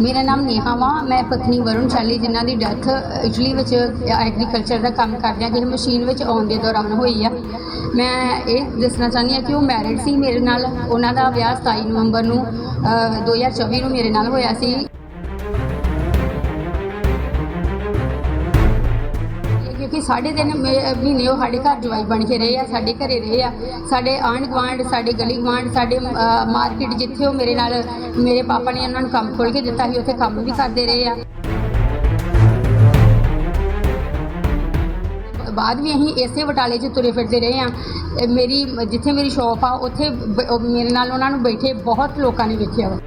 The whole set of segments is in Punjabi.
ਮੇਰਾ ਨਾਮ ਨੇਹਾ ਵਾ। ਮੈਂ ਪਤਨੀ ਵਰੁਣ ਚਾਲੀ ਜਿਨ੍ਹਾਂ ਦੀ ਡੈਥ ਇਟਲੀ ਵਿੱਚ ਐਗਰੀਕਲਚਰ ਦਾ ਕੰਮ ਕਰਦਿਆਂ ਕਿਸੇ ਮਸ਼ੀਨ ਵਿੱਚ ਆਉਣ ਦੇ ਦੌਰਾਨ ਹੋਈ ਆ। ਮੈਂ ਇਹ ਦੱਸਣਾ ਚਾਹੁੰਦੀ ਹਾਂ ਕਿ ਉਹ ਮੈਰਿਡ ਸੀ ਮੇਰੇ ਨਾਲ। ਉਹਨਾਂ ਦਾ ਵਿਆਹ 27 ਨਵੰਬਰ ਨੂੰ ਅ, 2024 ਨੂੰ ਮੇਰੇ ਨਾਲ ਹੋਇਆ ਸੀ। ਸਾਢੇ ਤਿੰਨ ਮੇ- ਮਹੀਨੇ ਉਹ ਸਾਡੇ ਘਰ ਜਵਾਈ ਬਣ ਕੇ ਰਹੇ ਆ, ਸਾਡੇ ਘਰੇ ਰਹੇ ਆ। ਸਾਡੇ ਆਂਢ ਗੁਆਂਢ, ਸਾਡੇ ਗਲੀ ਗੁਆਂਢ, ਸਾਡੇ ਮਾਰਕੀਟ ਜਿੱਥੇ ਉਹ ਮੇਰੇ ਨਾਲ, ਮੇਰੇ ਪਾਪਾ ਨੇ ਉਹਨਾਂ ਨੂੰ ਕੰਮ ਖੋਲ ਕੇ ਦਿੱਤਾ ਸੀ, ਉੱਥੇ ਕੰਮ ਵੀ ਕਰਦੇ ਰਹੇ ਆ। ਬਾਅਦ ਵੀ ਅਸੀਂ ਇਸੇ ਬਟਾਲੇ 'ਚ ਤੁਰੇ ਫਿਰਦੇ ਰਹੇ ਆ। ਮੇਰੀ, ਜਿੱਥੇ ਮੇਰੀ ਸ਼ਾਪ ਆ, ਉੱਥੇ ਬ- ਉਹ ਮੇਰੇ ਨਾਲ ਉਹਨਾਂ ਨੂੰ ਬੈਠੇ ਬਹੁਤ ਲੋਕਾਂ ਨੇ ਵੇਖਿਆ। ਵਾ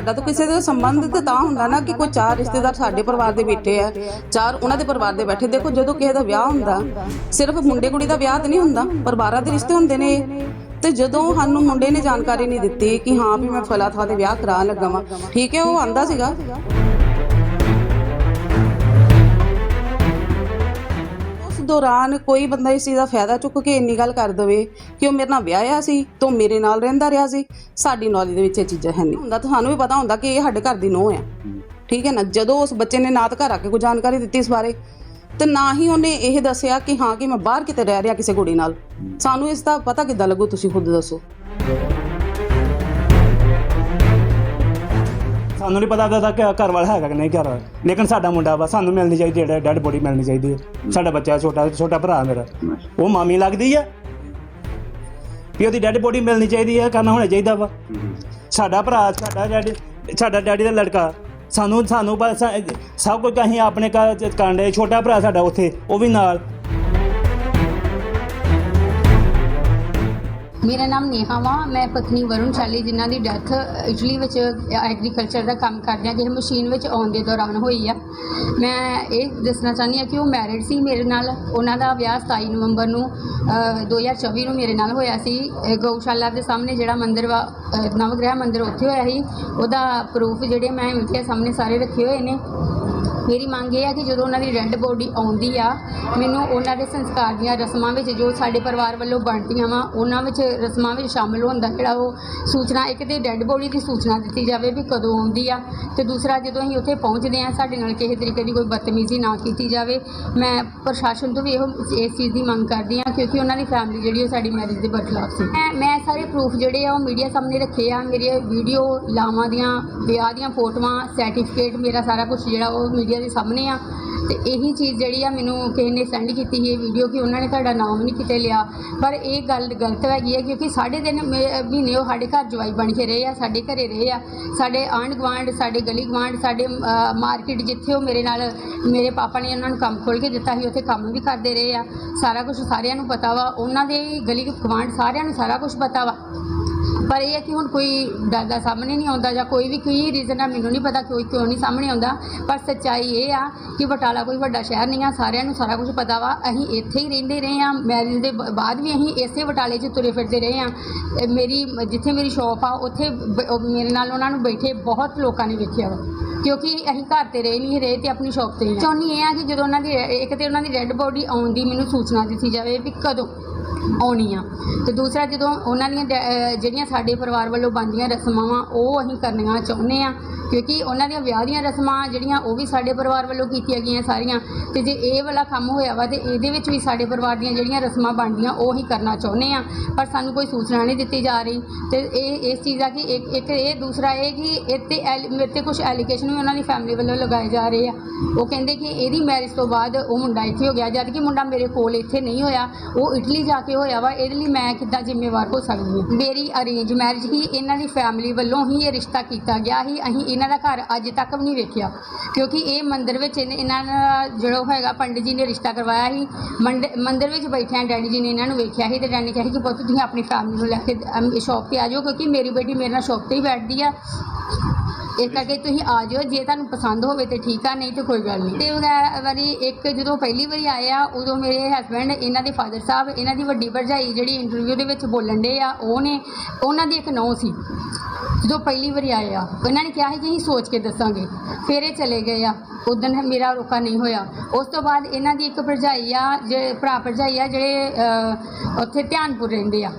ਸਾਡਾ ਤਾਂ ਕਿਸੇ ਦਾ ਸੰਬੰਧ ਤਾਂ ਤਾਂ ਹੁੰਦਾ ਨਾ ਕਿ ਕੋਈ ਚਾਰ ਰਿਸ਼ਤੇਦਾਰ ਸਾਡੇ ਪਰਿਵਾਰ ਦੇ ਬੈਠੇ ਆ, ਚਾਰ ਉਹਨਾਂ ਦੇ ਪਰਿਵਾਰ ਦੇ ਬੈਠੇ। ਦੇਖੋ ਜਦੋਂ ਕਿਸੇ ਦਾ ਵਿਆਹ ਹੁੰਦਾ, ਸਿਰਫ ਮੁੰਡੇ ਕੁੜੀ ਦਾ ਵਿਆਹ ਤਾਂ ਨਹੀਂ ਹੁੰਦਾ ਪਰਿਵਾਰਾਂ ਦੇ ਰਿਸ਼ਤੇ ਹੁੰਦੇ ਨੇ ਤੇ ਜਦੋਂ ਸਾਨੂੰ ਮੁੰਡੇ ਨੇ ਜਾਣਕਾਰੀ ਨਹੀਂ ਦਿੱਤੀ ਕਿ ਹਾਂ ਵੀ ਮੈਂ ਫਲਾ ਥਾਂ ਤੇ ਵਿਆਹ ਕਰਾਉਣ ਲੱਗਾ ਵਾਂ, ਠੀਕ ਹੈ, ਉਹ ਆਂਦਾ ਸੀਗਾ। ਦੌਰਾਨ ਕੋਈ ਬੰਦਾ ਇਸ ਚੀਜ਼ ਦਾ ਫਾਇਦਾ ਚੁੱਕ ਕੇ ਇੰਨੀ ਗੱਲ ਕਰ ਦਵੇ ਕਿ ਉਹ ਮੇਰੇ ਨਾਲ ਵਿਆਹਿਆ ਸੀ ਤੋਂ ਮੇਰੇ ਨਾਲ ਰਹਿੰਦਾ ਰਿਹਾ ਸੀ ਸਾਡੀ ਨੌਲੇਜ ਦੇ ਵਿੱਚ ਇਹ ਚੀਜ਼ਾਂ ਹੈ ਨਹੀਂ। ਹੁੰਦਾ ਤੁਹਾਨੂੰ ਵੀ ਪਤਾ ਹੁੰਦਾ ਕਿ ਇਹ ਸਾਡੇ ਘਰ ਦੀ ਨੋਹ ਆ ਠੀਕ ਹੈ ਨਾ? ਜਦੋਂ ਉਸ ਬੱਚੇ ਨੇ ਨਾ ਤਾਂ ਘਰ ਆ ਕੇ ਕੋਈ ਜਾਣਕਾਰੀ ਦਿੱਤੀ ਇਸ ਬਾਰੇ ਤੇ ਨਾ ਹੀ ਉਹਨੇ ਇਹ ਦੱਸਿਆ ਕਿ ਹਾਂ ਕਿ ਮੈਂ ਬਾਹਰ ਕਿਤੇ ਰਹਿ ਰਿਹਾ ਕਿਸੇ ਕੁੜੀ ਨਾਲ। ਸਾਨੂੰ ਇਸ ਦਾ ਪਤਾ ਕਿੱਦਾਂ ਲੱਗੂ ਤੁਸੀਂ ਖੁਦ ਦੱਸੋ। ਸਾਨੂੰ ਨਹੀਂ ਪਤਾ ਉਹਦਾ ਕਿ ਘਰ ਵਾਲਾ ਹੈਗਾ ਕਿ ਨਹੀਂ ਘਰ। ਵਾਲਾ ਲੇਕਿਨ ਸਾਡਾ ਮੁੰਡਾ ਵਾ, ਸਾਨੂੰ ਮਿਲਣੀ ਚਾਹੀਦੀ ਹੈ, ਡੈਡ ਬੋਡੀ ਮਿਲਣੀ ਚਾਹੀਦੀ ਹੈ। ਸਾਡਾ ਬੱਚਾ ਛੋਟਾ ਛੋਟਾ ਭਰਾ ਮੇਰਾ। ਉਹ ਮਾਮੀ ਲੱਗਦੀ ਆ ਵੀ ਉਹਦੀ ਡੈਡ ਬੋਡੀ ਮਿਲਣੀ ਚਾਹੀਦੀ ਹੈ, ਕਰਨਾ ਹੋਣਾ ਚਾਹੀਦਾ ਵਾ। ਸਾਡਾ ਭਰਾ, ਸਾਡਾ ਡੈਡੀ ਸਾਡਾ ਡੈਡੀ ਦਾ ਲੜਕਾ, ਸਾਨੂੰ ਸਾਨੂੰ ਬਸ ਸਭ ਕੁਝ ਅਸੀਂ ਆਪਣੇ ਘਰ ਕਰਨ ਦੇ, ਛੋਟਾ ਭਰਾ ਸਾਡਾ ਉੱਥੇ, ਉਹ ਵੀ ਨਾਲ। ਮੇਰਾ ਨਾਮ ਨੇਹਾ ਵਾ ਮੈਂ ਪਤਨੀ ਵਰੁਣ ਚਾਲੀ ਜਿਨ੍ਹਾਂ ਦੀ ਡੈਥ ਇਟਲੀ ਵਿੱਚ ਐਗਰੀਕਲਚਰ ਦਾ ਕੰਮ ਕਰਦਿਆਂ ਕਿਸੇ ਮਸ਼ੀਨ ਵਿੱਚ ਆਉਣ ਦੇ ਦੌਰਾਨ ਹੋਈ ਆ। ਮੈਂ ਇਹ ਦੱਸਣਾ ਚਾਹੁੰਦੀ ਹਾਂ ਕਿ ਉਹ ਮੈਰਿਡ ਸੀ ਮੇਰੇ ਨਾਲ। ਉਹਨਾਂ ਦਾ ਵਿਆਹ 27 ਨਵੰਬਰ ਨੂੰ ਅ, 2024 ਨੂੰ ਮੇਰੇ ਨਾਲ ਹੋਇਆ ਸੀ। ਗਊਸ਼ਾਲਾ ਦੇ ਸਾਹਮਣੇ ਜਿਹੜਾ ਮੰਦਿਰ ਵਾ ਨਵਗ੍ਰਹਿ ਮੰਦਿਰ ਉੱਥੇ ਹੋਇਆ ਸੀ। ਉਹਦਾ ਪ੍ਰੂਫ ਜਿਹੜੇ ਮੈਂ ਮੀਡੀਆ ਸਾਹਮਣੇ ਸਾਰੇ ਰੱਖੇ ਹੋਏ ਨੇ। ਮੇਰੀ ਮੰਗ ਇਹ ਆ ਕਿ ਜਦੋਂ ਉਹਨਾਂ ਦੀ ਰੈੱਡ ਬੋਡੀ ਆਉਂਦੀ ਆ, ਮੈਨੂੰ ਉਹਨਾਂ ਦੇ ਸੰਸਕਾਰ ਦੀਆਂ ਰਸਮਾਂ ਵਿੱਚ ਜੋ ਸਾਡੇ ਪਰਿਵਾਰ ਵੱਲੋਂ ਬਣਦੀਆਂ ਵਾ, ਉਹਨਾਂ ਵਿੱਚ ਰਸਮਾਂ ਵਿੱਚ ਸ਼ਾਮਲ ਹੁੰਦਾ ਜਿਹੜਾ ਉਹ ਸੂਚਨਾ, ਇੱਕ ਤੇ ਡੈੱਡ ਬੋਡੀ ਦੀ ਸੂਚਨਾ ਦਿੱਤੀ ਜਾਵੇ ਵੀ ਕਦੋਂ ਆਉਂਦੀ ਆ ਤੇ ਦੂਸਰਾ ਜਦੋਂ ਅਸੀਂ ਉੱਥੇ ਪਹੁੰਚਦੇ ਆ ਸਾਡੇ ਨਾਲ ਕਿਸੇ ਤਰੀਕੇ ਦੀ ਕੋਈ ਬਦਤਮੀਜ਼ੀ ਨਾ ਕੀਤੀ ਜਾਵੇ। ਮੈਂ ਪ੍ਰਸ਼ਾਸਨ ਤੋਂ ਵੀ ਇਹੋ, ਇਸ ਚੀਜ਼ ਦੀ ਮੰਗ ਕਰਦੀ ਆ ਕਿਉਂਕਿ ਉਹਨਾਂ ਦੀ ਫੈਮਿਲੀ ਜਿਹੜੀ ਉਹ ਸਾਡੀ ਮੈਰਿਜ ਦੇ ਬਰਖਲਾਫ ਸੀ। ਮੈਂ ਮੈਂ ਸਾਰੇ ਪ੍ਰੂਫ ਜਿਹੜੇ ਆ, ਉਹ ਮੀਡੀਆ ਸਾਹਮਣੇ ਰੱਖੇ ਆ ਮੇਰੇ ਵੀਡੀਓ ਲਾਵਾਂ ਦੀਆਂ, ਵਿਆਹ ਦੀਆਂ ਫੋਟੋਆਂ ਸਰਟੀਫਿਕੇਟ ਮੇਰਾ ਸਾਰਾ ਕੁਝ ਜਿਹੜਾ ਉਹ ਮੀਡੀਆ ਦੇ ਸਾਹਮਣੇ ਆ। ਤੇ ਇਹੀ ਚੀਜ਼ ਜਿਹੜੀ ਆ ਮੈਨੂੰ ਕਿਸੇ ਨੇ ਸੈਂਡ ਕੀਤੀ ਸੀ ਇਹ ਵੀਡੀਓ ਕਿ ਉਹਨਾਂ ਨੇ ਤੁਹਾਡਾ ਨਾਮ ਨਹੀਂ ਕਿਤੇ ਲਿਆ। ਪਰ ਇਹ ਗੱਲ ਗਲਤ ਹੈਗੀ ਹੈ ਕਿਉਂਕਿ ਸਾਢੇ ਦਿਨ ਮਹੀਨੇ ਉਹ ਸਾਡੇ ਘਰ ਜਵਾਈ ਬਣ ਕੇ ਰਹੇ ਆ, ਸਾਡੇ ਘਰੇ ਰਹੇ ਆ। ਸਾਡੇ ਆਂਢ ਗੁਆਂਢ, ਸਾਡੇ ਗਲੀ ਗੁਆਂਢ, ਸਾਡੇ ਮਾਰਕੀਟ ਜਿੱਥੇ ਉਹ ਮੇਰੇ ਨਾਲ, ਮੇਰੇ ਪਾਪਾ ਨੇ ਉਹਨਾਂ ਨੂੰ ਕੰਮ ਖੋਲ ਕੇ ਦਿੱਤਾ ਸੀ, ਉੱਥੇ ਕੰਮ ਵੀ ਕਰਦੇ ਰਹੇ ਆ। ਸਾਰਾ ਕੁਝ ਸਾਰਿਆਂ ਨੂੰ ਪਤਾ ਵਾ। ਉਹਨਾਂ ਦੇ ਗਲੀ ਗੁਆਂਢ ਸਾਰਿਆਂ ਨੂੰ ਸਾਰਾ ਕੁਝ ਪਤਾ ਵਾ। ਪਰ ਇਹ ਹੈ ਕਿ ਹੁਣ ਕੋਈ ਡਰਦਾ ਸਾਹਮਣੇ ਨਹੀਂ ਆਉਂਦਾ ਜਾਂ ਕੋਈ ਵੀ ਕੋਈ ਰੀਜ਼ਨ ਆ ਮੈਨੂੰ ਨਹੀਂ ਪਤਾ ਕੋਈ ਕਿਉਂ ਨਹੀਂ ਸਾਹਮਣੇ ਆਉਂਦਾ। ਪਰ ਸੱਚਾਈ ਇਹ ਆ ਕਿ ਬਟਾਲਾ ਕੋਈ ਵੱਡਾ ਸ਼ਹਿਰ ਨਹੀਂ ਆ, ਸਾਰਿਆਂ ਨੂੰ ਸਾਰਾ ਕੁਝ ਪਤਾ ਵਾ। ਅਸੀਂ ਇੱਥੇ ਹੀ ਰਹਿੰਦੇ ਰਹੇ ਆ ਮੈਰਿਜ ਦੇ ਬ- ਬਾਅਦ ਵੀ ਅਸੀਂ ਇਸੇ ਬਟਾਲੇ 'ਚ ਤੁਰੇ ਫਿਰਦੇ ਰਹੇ ਆ ਮੇਰੀ, ਜਿੱਥੇ ਮੇਰੀ ਸ਼ਾਪ ਆ, ਉੱਥੇ ਮੇਰੇ ਨਾਲ ਉਹਨਾਂ ਨੂੰ ਬੈਠੇ ਬਹੁਤ ਲੋਕਾਂ ਨੇ ਵੇਖਿਆ ਵਾ। ਕਿਉਂਕਿ ਅਸੀਂ ਘਰ ਤੇ ਰਹੇ ਨਹੀਂ, ਰਹੇ ਤੇ ਆਪਣੀ ਸ਼ਾਪ ਤੇ ਚਾਹੁੰਦੀ ਇਹ ਆ ਕਿ ਜਦੋਂ ਉਹਨਾਂ ਦੀ, ਇੱਕ ਤੇ ਉਹਨਾਂ ਦੀ ਡੈੱਡ ਬੋਡੀ ਆਉਣ ਦੀ ਮੈਨੂੰ ਸੂਚਨਾ ਦਿੱਤੀ ਜਾਵੇ ਵੀ ਕਦੋਂ ਆਉਣੀ ਆ ਤੇ ਦੂਸਰਾ ਜਦੋਂ ਉਹਨਾਂ ਦੀਆਂ ਡੈ- ਜਿਹੜੀਆਂ ਸਾਡੇ ਪਰਿਵਾਰ ਵੱਲੋਂ ਬਣਦੀਆਂ ਰਸਮਾਂ ਵਾ, ਉਹ ਅਸੀਂ ਕਰਨੀਆਂ ਚਾਹੁੰਦੇ ਆ ਕਿਉਂਕਿ ਉਹਨਾਂ ਦੀਆਂ ਵਿਆਹ ਦੀਆਂ ਰਸਮਾਂ ਜਿਹੜੀਆਂ, ਉਹ ਵੀ ਸਾਡੇ ਪਰਿਵਾਰ ਵੱਲੋਂ ਕੀਤੀਆਂ ਗਈਆਂ ਸਾਰੀਆਂ। ਤੇ ਜੇ ਇਹ ਵਾਲਾ ਕੰਮ ਹੋਇਆ ਵਾ, ਤੇ ਇਹਦੇ ਵਿੱਚ ਵੀ ਸਾਡੇ ਪਰਿਵਾਰ ਦੀਆਂ ਜਿਹੜੀਆਂ ਰਸਮਾਂ ਬਣਦੀਆਂ, ਉਹ ਹੀ ਕਰਨਾ ਚਾਹੁੰਦੇ ਆ ਪਰ ਸਾਨੂੰ ਕੋਈ ਸੂਚਨਾ ਨਹੀਂ ਦਿੱਤੀ ਜਾ ਰਹੀ। ਤੇ ਇਹ, ਇਸ ਚੀਜ਼ ਦਾ ਕਿ ਇੱਕ ਇੱਕ ਇਹ, ਦੂਸਰਾ ਇਹ ਕਿ ਇੱਥੇ ਤੇ ਐਲ- ਮੇਰੇ ਤੇ ਕੁਝ ਐਲੀਗੇਸ਼ਨ ਵੀ ਉਹਨਾਂ ਦੀ ਫੈਮਿਲੀ ਵੱਲੋਂ ਲਗਾਏ ਜਾ ਰਹੇ ਆ। ਉਹ ਕਹਿੰਦੇ ਕਿ ਇਹਦੀ ਮੈਰਿਜ ਤੋਂ ਬਾਅਦ ਉਹ ਮੁੰਡਾ ਇੱਥੇ ਹੋ ਗਿਆ। ਜਦ ਕਿ ਮੁੰਡਾ ਮੇਰੇ ਕੋਲ ਇੱਥੇ ਨਹੀਂ ਹੋਇਆ। ਉਹ ਇਟਲੀ ਜਾ ਕੇ ਹੋਇਆ ਵਾ, ਇਹਦੇ ਲਈ ਮੈਂ ਕਿੱਦਾਂ ਜ਼ਿੰਮੇਵਾਰ ਹੋ ਸਕਦੀ ਹਾਂ? ਮੇਰੀ ਅਰੇਂਜ ਮੈਰਿਜ ਹੀ ਇਹਨਾਂ ਦੀ ਫੈਮਿਲੀ ਵੱਲੋਂ ਹੀ ਇਹ ਰਿਸ਼ਤਾ ਕੀਤਾ ਗਿਆ ਸੀ। ਅਸੀਂ ਇਹਨਾਂ ਦਾ ਘਰ ਅੱਜ ਤੱਕ ਵੀ ਨਹੀਂ ਵੇਖਿਆ, ਕਿਉਂਕਿ ਇਹ ਮੰਦਿਰ ਵਿੱਚ ਇਹਨਾਂ ਦਾ ਜਿਹੜਾ ਹੈਗਾ, ਪੰਡਿਤ ਜੀ ਨੇ ਰਿਸ਼ਤਾ ਕਰਵਾਇਆ ਸੀ। ਮੰਡ- ਮੰਦਿਰ ਵਿੱਚ ਬੈਠਿਆਂ ਡੈਡੀ ਜੀ ਨੇ ਇਹਨਾਂ ਨੂੰ ਵੇਖਿਆ ਸੀ ਤੇ ਡੈਡੀ ਨੇ ਕਿਹਾ ਸੀ ਕਿ ਪੁੱਤ ਤੁਸੀਂ ਆਪਣੀ ਫੈਮਿਲੀ ਨੂੰ ਲੈ ਕੇ ਸ਼ੌਪ ਤੇ ਆ ਜਾਓ, ਕਿਉਂਕਿ ਮੇਰੀ ਬੇਟੀ ਮੇਰੇ ਨਾਲ ਸ਼ੌਪ ਤੇ ਹੀ ਬੈਠਦੀ ਆ। ਇਸ ਕਰਕੇ ਤੁਸੀਂ ਆ ਜਾਓ ਜੇ ਤੁਹਾਨੂੰ ਪਸੰਦ ਹੋਵੇ ਤੇ ਠੀਕ ਆ ਨਹੀਂ ਤੇ ਕੋਈ ਗੱਲ ਨਹੀਂ। ਤੇ ਉਹਦਾ ਵਾਰੀ ਇੱਕ ਜਦੋਂ ਪਹਿਲੀ ਵਾਰੀ ਆਏ ਆ ਉਦੋਂ ਮੇਰੇ ਹਸਬੰਡ ਇਹਨਾਂ ਦੇ ਫਾਦਰ ਸਾਹਿਬ ਇਹਨਾਂ ਦੀ ਵੱਡੀ ਭਰਜਾਈ ਜਿਹੜੀ ਇੰਟਰਵਿਊ ਦੇ ਵਿੱਚ ਬੋਲਣ ਦੇ ਆ ਉਹ ਨੇ ਉਹਨਾਂ ਦੀ ਇੱਕ ਨੌ ਸੀ। ਜਦੋਂ ਪਹਿਲੀ ਵਾਰੀ ਆਏ ਆ ਉਹਨਾਂ ਨੇ ਕਿਹਾ ਸੀ ਕਿ ਅਸੀਂ ਸੋਚ ਕੇ ਦੱਸਾਂਗੇ। ਫਿਰ ਇਹ ਚਲੇ ਗਏ ਆ। ਉਦੋਂ ਮੇਰਾ ਰੋਕਾ ਨਹੀਂ ਹੋਇਆ। ਉਸ ਤੋਂ ਬਾਅਦ ਇਹਨਾਂ ਦੀ ਇੱਕ ਭਰਜਾਈ ਆ ਜੇ ਭਰਾ ਭਰਜਾਈ ਆ ਜਿਹੜੇ ਅਹ, ਉੱਥੇ ਧਿਆਨਪੁਰ ਰਹਿੰਦੇ ਆ।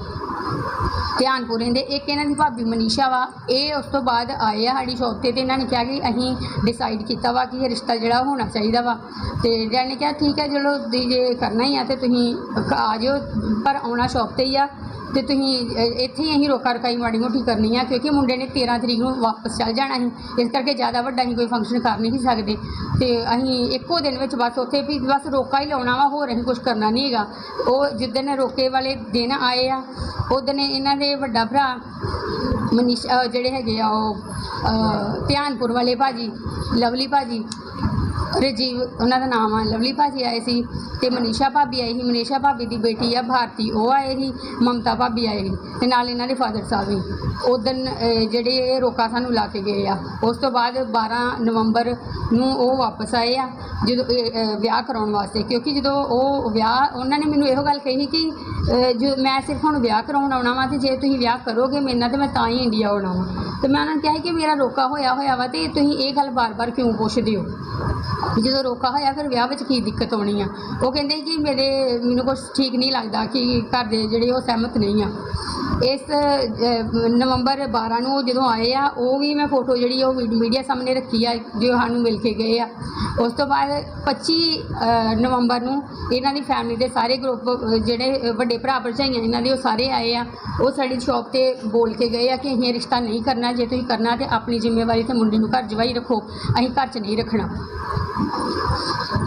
ਧਿਆਨਪੁਰ ਰਹਿੰਦੇ ਇੱਕ ਇਹਨਾਂ ਦੀ ਭਾਬੀ ਮਨੀਸ਼ਾ ਵਾ। ਇਹ ਉਸ ਤੋਂ ਬਾਅਦ ਆਏ ਆ ਸਾਡੀ ਸ਼ੌਪ ਤੇ ਤੇ ਇਹਨਾਂ ਨੇ ਕਿਹਾ ਕਿ ਅਸੀਂ ਡਿਸਾਈਡ ਕੀਤਾ ਵਾ ਕਿ ਇਹ ਰਿਸ਼ਤਾ ਜਿਹੜਾ ਹੋਣਾ ਚਾਹੀਦਾ ਵਾ। ਤੇ ਡੈਡ ਨੇ ਕਿਹਾ, ਠੀਕ ਹੈ, ਚਲੋ ਦੀ ਜੇ ਕਰਨਾ ਹੀ ਆ ਤੇ ਤੁਸੀਂ ਆ ਜਾਓ, ਪਰ ਆਉਣਾ ਸ਼ੌਪ ਤੇ ਹੀ ਆ। ਤੇ ਤੁਸੀਂ ਇੱਥੇ ਹੀ ਅਸੀਂ ਰੋਕਾ ਰਕਾਈ ਮਾੜੀ ਮੋਟੀ ਕਰਨੀ ਆ, ਕਿਉਂਕਿ ਮੁੰਡੇ ਨੇ 13 ਤਰੀਕ ਨੂੰ ਵਾਪਸ ਚੱਲ ਜਾਣਾ ਸੀ। ਇਸ ਕਰਕੇ ਜ਼ਿਆਦਾ ਵੱਡਾ ਅਸੀਂ ਕੋਈ ਫੰਕਸ਼ਨ ਕਰ ਨਹੀਂ ਸਕਦੇ। ਤੇ ਅਸੀਂ ਇੱਕੋ ਦਿਨ ਵਿੱਚ ਬਸ ਉੱਥੇ ਵੀ ਬਸ ਰੋਕਾ ਹੀ ਲਾਉਣਾ ਵਾ, ਹੋਰ ਅਸੀਂ ਕੁਝ ਕਰਨਾ ਨਹੀਂ ਹੈਗਾ। ਉਹ ਜਿੱਦਣ ਰੋਕੇ ਵਾਲੇ ਦਿਨ ਆਏ ਆ, ਉਦੋਂ ਇਹਨਾਂ ਦੇ ਵੱਡਾ ਭਰਾ ਮਨੀਸ਼ ਜਿਹੜੇ ਹੈਗੇ ਆ ਉਹ ਧਿਆਨਪੁਰ ਵਾਲੇ ਭਾਜੀ ਲਵਲੀ ਭਾਜੀ ਰਜੀਵ ਉਹਨਾਂ ਦਾ ਨਾਮ ਆ, ਲਵਲੀ ਭਾਜੀ ਆਏ ਸੀ ਤੇ ਮਨੀਸ਼ਾ ਭਾਬੀ ਆਈ ਸੀ। ਮਨੀਸ਼ਾ ਭਾਬੀ ਦੀ ਬੇਟੀ ਆ, ਭਾਰਤੀ, ਉਹ ਆਏ ਸੀ, ਮਮਤਾ ਭਾਬੀ ਆਏ ਸੀ ਤੇ ਨਾਲ ਇਹਨਾਂ ਦੇ ਫਾਦਰ ਸਾਹਿਬ ਵੀ। ਉਦੋਂ ਜਿਹੜੇ ਇਹ ਰੋਕਾ ਸਾਨੂੰ ਲਾ ਕੇ ਗਏ ਆ। ਉਸ ਤੋਂ ਬਾਅਦ 12 ਨਵੰਬਰ ਨੂੰ ਉਹ ਵਾਪਸ ਆਏ ਆ, ਜਦੋਂ ਵਿਆਹ ਕਰਾਉਣ ਵਾਸਤੇ। ਕਿਉਂਕਿ ਜਦੋਂ ਉਹ ਵਿਆਹ, ਉਹਨਾਂ ਨੇ ਮੈਨੂੰ ਇਹੋ ਗੱਲ ਕਹੀ ਕਿ ਜੋ ਮੈਂ ਸਿਰਫ ਹੁਣ ਵਿਆਹ ਕਰਾਉਣ ਆਉਣਾ ਵਾ ਤੇ ਜੇ ਤੁਸੀਂ ਵਿਆਹ ਕਰੋਗੇ ਮੇਰੇ ਨਾਲ ਤੇ ਮੈਂ ਤਾਂ ਹੀ ਇੰਡੀਆ ਆਉਣਾ ਵਾ। ਤੇ ਮੈਂ ਉਹਨਾਂ ਨੂੰ ਕਿਹਾ ਸੀ ਕਿ ਮੇਰਾ ਰੋਕਾ ਹੋਇਆ ਹੋਇਆ ਵਾ ਤੇ ਤੁਸੀਂ ਇਹ ਗੱਲ ਬਾਰ-ਬਾਰ ਕਿਉਂ ਪੁੱਛਦੇ ਹੋ? ਵੀ ਜਦੋਂ ਰੋਕਾ ਹੋਇਆ ਫਿਰ ਵਿਆਹ ਵਿੱਚ ਕੀ ਦਿੱਕਤ ਆਉਣੀ ਆ? ਉਹ ਕਹਿੰਦੇ ਕਿ ਮੇਰੇ ਮੈਨੂੰ ਕੁਝ ਠੀਕ ਨਹੀਂ ਲੱਗਦਾ ਕਿ ਘਰ ਦੇ ਜਿਹੜੇ ਉਹ ਸਹਿਮਤ ਨਹੀਂ ਆ। ਇਸ ਅ, ਨਵੰਬਰ 12 ਨੂੰ ਉਹ ਜਦੋਂ ਆਏ ਆ ਉਹ ਵੀ ਮੈਂ ਫੋਟੋ ਜਿਹੜੀ ਉਹ ਮੀਡੀਆ ਸਾਹਮਣੇ ਰੱਖੀ ਆ ਜੋ ਸਾਨੂੰ ਮਿਲ ਕੇ ਗਏ ਆ। ਉਸ ਤੋਂ ਬਾਅਦ 25 ਅ, ਨਵੰਬਰ ਨੂੰ ਇਹਨਾਂ ਦੀ ਫੈਮਿਲੀ ਦੇ ਸਾਰੇ ਗਰੁੱਪ ਜਿਹੜੇ ਵੱਡੇ ਭਰਾ ਭਰਜਾਈਆਂ ਇਹਨਾਂ ਦੇ ਉਹ ਸਾਰੇ ਆਏ ਆ। ਉਹ ਸਾਡੀ ਸ਼ਾਪ ਤੇ ਬੋਲ ਕੇ ਗਏ ਆ ਕਿ ਅਸੀਂ ਇਹ ਰਿਸ਼ਤਾ ਨਹੀਂ ਕਰਨਾ ਜੇ ਤੁਸੀਂ ਕਰਨਾ ਤੇ ਆਪਣੀ ਜ਼ਿੰਮੇਵਾਰੀ ਤੇ ਮੁੰਡੇ ਨੂੰ ਘਰ ਜਵਾਈ ਰੱਖੋ। ਅਸੀਂ ਘਰ 'ਚ ਨਹੀਂ ਰੱਖਣਾ।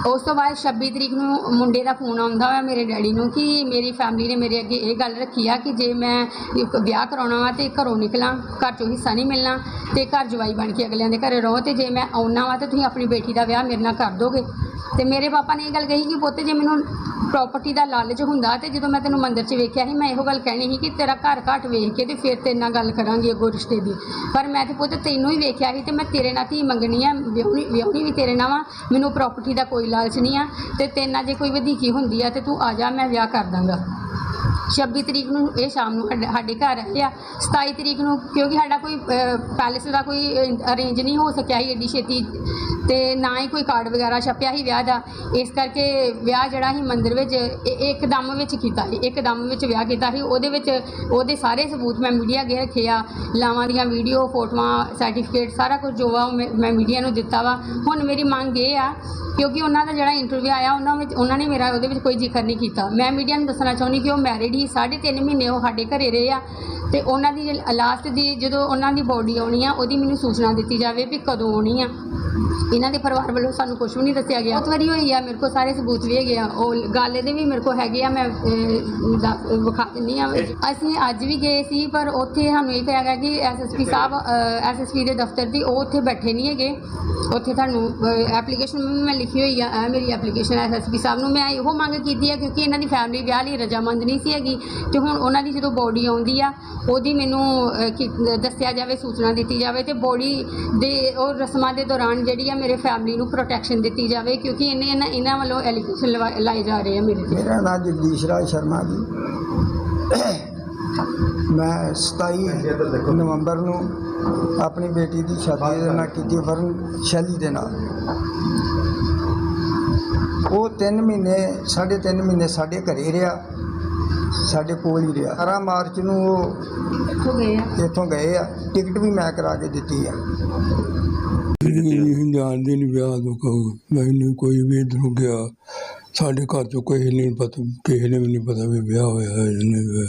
ਉਸ ਤੋਂ ਬਾਅਦ 26 ਤਰੀਕ ਨੂੰ ਮੁੰਡੇ ਦਾ ਫੋਨ ਆਉਂਦਾ ਹੋਇਆ ਮੇਰੇ ਡੈਡੀ ਨੂੰ ਕਿ ਮੇਰੀ ਫੈਮਿਲੀ ਨੇ ਮੇਰੇ ਅੱਗੇ ਇਹ ਗੱਲ ਰੱਖੀ ਆ ਕਿ ਜੇ ਮੈਂ ਇੱਕ ਵਿਆਹ ਕਰਾਉਣਾ ਵਾ ਤੇ ਘਰੋਂ ਨਿਕਲਾਂ, ਘਰ ਚੋਂ ਹਿੱਸਾ ਨਹੀਂ ਮਿਲਣਾ ਤੇ ਘਰ ਜਵਾਈ ਬਣ ਕੇ ਅਗਲਿਆਂ ਦੇ ਘਰੇ ਰਹੋ ਤੇ ਜੇ ਮੈਂ ਆਉਣਾ ਵਾ ਤੇ ਤੁਸੀਂ ਆਪਣੀ ਬੇਟੀ ਦਾ ਵਿਆਹ ਮੇਰੇ ਨਾਲ ਕਰ ਦੋਗੇ। ਤੇ ਮੇਰੇ ਪਾਪਾ ਨੇ ਇਹ ਗੱਲ ਕਹੀ ਕਿ ਪੁੱਤ ਜੇ ਮੈਨੂੰ ਪ੍ਰਾਪਰਟੀ ਦਾ ਲਾਲਚ ਹੁੰਦਾ ਤੇ ਜਦੋਂ ਮੈਂ ਤੈਨੂੰ ਮੰਦਿਰ 'ਚ ਵੇਖਿਆ ਸੀ, ਮੈਂ ਇਹੋ ਗੱਲ ਕਹਿਣੀ ਸੀ ਕਿ ਤੇਰਾ ਘਰ ਘਾਟ ਵੇਖ ਕੇ ਤੇ ਫਿਰ ਤੇਰੇ ਨਾਲ ਗੱਲ ਕਰਾਂਗੀ ਅੱਗੋਂ ਰਿਸ਼ਤੇ ਦੀ। ਪਰ ਮੈਂ ਤੇ ਪੁੱਤ ਤੈਨੂੰ ਹੀ ਵੇਖਿਆ ਸੀ ਤੇ ਮੈਂ ਤੇਰੇ ਨਾਲ ਧੀ ਮੰਗਣੀ ਆ, ਵਿਆਹਣੀ ਵਿਆਹਣੀ ਵੀ ਤੇਰੇ ਨਾਲ ਵਾ ਮੈਨੂੰ ਪ੍ਰਾਪਰਟੀ ਦਾ ਕੋਈ ਲਾਲਚ ਨਹੀਂ ਆ ਤੇ ਤੇਰੇ ਜੇ ਕੋਈ ਵਧੀਕੀ ਹੁੰਦੀ ਆ ਤੇ ਤੂੰ ਆ ਜਾ, ਮੈਂ ਵਿਆਹ ਕਰ ਦਾਂਗਾ। 26 ਤਰੀਕ ਨੂੰ ਇਹ ਸ਼ਾਮ ਨੂੰ ਸਾਡੇ- ਸਾਡੇ ਘਰ ਆਏ ਆ 27 ਤਰੀਕ ਨੂੰ, ਕਿਉਂਕਿ ਸਾਡਾ ਕੋਈ ਪੈਲੇਸ ਦਾ ਕੋਈ ਅਰੇਂਜ ਨਹੀਂ ਹੋ ਸਕਿਆ ਸੀ ਏਡੀ ਛੇਤੀ। ਤੇ ਨਾ ਹੀ ਕੋਈ ਕਾਰਡ ਵਗੈਰਾ ਛਪਿਆ ਸੀ ਵਿਆਹ ਦਾ। ਇਸ ਕਰਕੇ ਵਿਆਹ ਜਿਹੜਾ ਸੀ ਮੰਦਿਰ ਵਿੱਚ ਇ- ਇੱਕਦਮ ਵਿੱਚ ਕੀਤਾ ਸੀ, ਇੱਕਦਮ ਵਿੱਚ ਵਿਆਹ ਕੀਤਾ ਸੀ। ਉਹਦੇ ਵਿੱਚ ਉਹਦੇ ਸਾਰੇ ਸਬੂਤ ਮੈਂ ਮੀਡੀਆ ਅੱਗੇ ਰੱਖੇ ਆ। ਲਾਵਾਂ ਦੀਆਂ ਵੀਡੀਓ ਫੋਟੋਆਂ ਸਰਟੀਫਿਕੇਟ ਸਾਰਾ ਕੁਝ ਜੋ ਆ ਉਹ ਮੈਂ- ਮੈਂ ਮੀਡੀਆ ਨੂੰ ਦਿੱਤਾ ਵਾ। ਹੁਣ ਮੇਰੀ ਮੰਗ ਇਹ ਆ, ਕਿਉਂਕਿ ਉਹਨਾਂ ਦਾ ਜਿਹੜਾ ਇੰਟਰਵਿਊ ਆਇਆ, ਉਹਨਾਂ ਵਿੱਚ ਉਹਨਾਂ ਨੇ ਮੇਰਾ ਉਹਦੇ ਵਿੱਚ ਕੋਈ ਜ਼ਿਕਰ ਨਹੀਂ ਕੀਤਾ। ਮੈਂ ਮੀਡੀਆ ਨੂੰ ਦੱਸਣਾ ਚਾਹੁੰਦੀ ਕਿ ਉਹ ਮੈਰਿਡ ਹੀ ਸਾਢੇ ਤਿੰਨ ਮਹੀਨੇ ਉਹ ਸਾਡੇ ਘਰੇ ਰਹੇ ਆ ਤੇ ਉਹਨਾਂ ਦੀ ਲਾਸਟ ਦੀ ਜਦੋਂ ਉਹਨਾਂ ਦੀ ਬੋਡੀ ਆਉਣੀ ਆ, ਉਹਦੀ ਮੈਨੂੰ ਸੂਚਨਾ ਦਿੱਤੀ ਜਾਵੇ ਵੀ ਕਦੋਂ ਆਉਣੀ ਆ। ਇਹਨਾਂ ਦੇ ਪਰਿਵਾਰ ਵੱਲੋਂ ਸਾਨੂੰ ਕੁਝ ਵੀ ਨਹੀਂ ਦੱਸਿਆ ਗਿਆ। ਬਹੁਤ ਵਾਰੀ ਹੋਈ ਆ ਮੇਰੇ ਕੋਲ ਸਾਰੇ ਸਬੂਤ ਵੀ ਹੈਗੇ ਆ। ਉਹ ਗੱਲ ਇਹਦੇ ਵੀ ਮੇਰੇ ਕੋਲ ਹੈਗੇ ਆ ਮੈਂ ਅਹ, ਦੱਸ- ਵਿਖਾ ਦਿੰਦੀ ਆ। ਅਸੀਂ ਅੱਜ ਵੀ ਗਏ ਸੀ ਪਰ ਉੱਥੇ ਸਾਨੂੰ ਇਹ ਕਿਹਾ ਗਿਆ ਕਿ ਐਸਐਸਪੀ ਸਾਹਿਬ ਐਸਐਸਪੀ ਦੇ ਦਫ਼ਤਰ ਦੀ ਉਹ ਉੱਥੇ ਬੈਠੇ ਨਹੀਂ ਹੈਗੇ। ਉੱਥੇ ਤੁਹਾਨੂੰ ਐਪਲੀਕੇਸ਼ਨ ਵੀ ਮੈਂ ਲਿਖੀ ਹੋਈ ਆ ਇਹ ਮੇਰੀ ਐਪਲੀਕੇਸ਼ਨ ਐਸਐਸਪੀ ਸਾਹਿਬ ਨੂੰ। ਮੈਂ ਇਹੋ ਮੰਗ ਕੀਤੀ ਆ ਕਿਉਂਕਿ ਇਹਨਾਂ ਦੀ ਫੈਮਿਲੀ ਵਿਆਹ ਲਈ ਰਜਾਮੰਦ ਨਹੀਂ ਸੀ ਹੈਗੀ। ਤੇ ਹੁਣ ਉਹਨਾਂ ਦੀ ਜਦੋਂ ਬੋਡੀ ਆਉਂਦੀ ਆ ਉਹਦੀ ਮੈਨੂੰ ਅਹ, ਕਿ- ਦੱਸਿਆ ਜਾਵੇ ਸੂਚਨਾ ਦਿੱਤੀ ਜਾਵੇ ਤੇ ਬੋਡੀ ਦੇ ਉਹ ਰਸਮਾਂ ਦੇ ਦੌਰਾਨ ਜਿਹੜੀ ਆ ਮੇਰੇ ਫੈਮਿਲੀ ਨੂੰ ਪ੍ਰੋਟੈਕਸ਼ਨ ਦਿੱਤੀ ਜਾਵੇ ਕਿਉਂਕਿ ਇਹਨੇ ਇਹਨਾਂ ਇਹਨਾਂ ਵੱਲੋਂ ਐਲੀਗੇਸ਼ਨ ਲਾਏ ਜਾ ਰਹੇ ਆ ਮੇਰੇ ਤੇ। ਮੇਰਾ ਨਾਮ ਜਗਦੀਸ਼ ਰਾਜ ਸ਼ਰਮਾ ਜੀ। ਮੈਂ 27 ਨਵੰਬਰ ਨੂੰ ਆਪਣੀ ਬੇਟੀ ਦੀ ਸ਼ਾਦੀ ਦੇ ਨਾਲ ਕੀਤੀ ਵਰਨ ਸ਼ੈਲੀ ਦੇ ਨਾਲ। ਉਹ 3 ਮਹੀਨੇ ਸਾਢੇ ਤਿੰਨ ਮਹੀਨੇ ਸਾਡੇ ਘਰੇ ਰਿਹਾ ਸਾਡੇ ਕੋਲ ਹੀ ਰਿਹਾ। 18 ਮਾਰਚ ਨੂੰ ਉਹ ਇੱਥੋਂ ਗਏ ਆ। ਇੱਥੋਂ ਗਏ ਆ। ਟਿਕਟ ਵੀ ਮੈਂ ਕਰਾ ਕੇ ਦਿੱਤੀ ਆ। ਨਹੀਂ ਜਾਣਦੇ ਨਹੀਂ ਵਿਆਹ ਤੋਂ ਕਹੋ ਮੈਨੂੰ ਕੋਈ ਵੀ ਇੱਧਰੋਂ ਗਿਆ ਸਾਡੇ ਘਰ ਚੋਂ ਕੋਈ ਨਹੀਂ ਪਤਾ ਕਿਸੇ ਨੇ ਵੀ ਨਹੀਂ ਪਤਾ ਵੀ ਵਿਆਹ ਹੋਇਆ ਹੈ ਜਾਂ ਨਹੀਂ ਹੋਇਆ।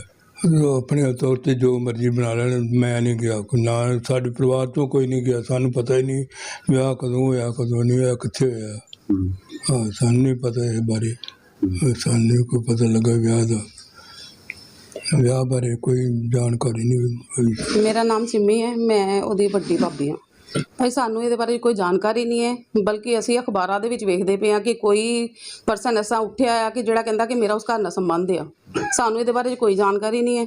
ਉਹ ਆਪਣੇ ਤੌਰ ਤੇ ਜੋ ਮਰਜ਼ੀ ਬਣਾ ਲੈਣ ਮੈਂ ਨਹੀਂ ਗਿਆ। ਕੋਈ ਨਾ ਸਾਡੇ ਪਰਿਵਾਰ ਤੋਂ ਕੋਈ ਨਹੀਂ ਗਿਆ ਸਾਨੂੰ ਪਤਾ ਹੀ ਨਹੀਂ ਵਿਆਹ ਕਦੋਂ ਹੋਇਆ ਕਦੋਂ ਨਹੀਂ ਹੋਇਆ ਕਿੱਥੇ ਹੋਇਆ। ਹਾਂ। ਸਾਨੂੰ ਨਹੀਂ ਪਤਾ ਇਹ ਬਾਰੇ। ਸਾਨੂੰ ਨਹੀਂ ਕੋਈ ਪਤਾ ਲੱਗਾ ਵਿਆਹ ਦਾ। ਵਿਆਹ ਬਾਰੇ ਕੋਈ ਜਾਣਕਾਰੀ ਨਹੀਂ ਹੋਈ ਮੇਰਾ ਨਾਮ ਸਿੰਮੀ ਹੈ ਮੈਂ ਉਹਦੀ ਵੱਡੀ ਭਾਬੀ ਹਾਂ। ਭਾਈ, ਸਾਨੂੰ ਇਹਦੇ ਬਾਰੇ ਕੋਈ ਜਾਣਕਾਰੀ ਨਹੀਂ ਹੈ, ਬਲਕਿ ਅਸੀਂ ਅਖਬਾਰਾਂ ਦੇ ਵਿੱਚ ਵੇਖਦੇ ਪਏ ਹਾਂ ਕਿ ਕੋਈ ਪਰਸਨ ਐਸਾ ਉੱਠਿਆ ਆ ਕਿ ਜਿਹੜਾ ਕਹਿੰਦਾ ਕਿ ਮੇਰਾ ਉਸ ਘਰ ਨਾਲ ਸੰਬੰਧ ਆ। ਸਾਨੂੰ ਇਹਦੇ ਬਾਰੇ ਕੋਈ ਜਾਣਕਾਰੀ ਨਹੀਂ ਹੈ।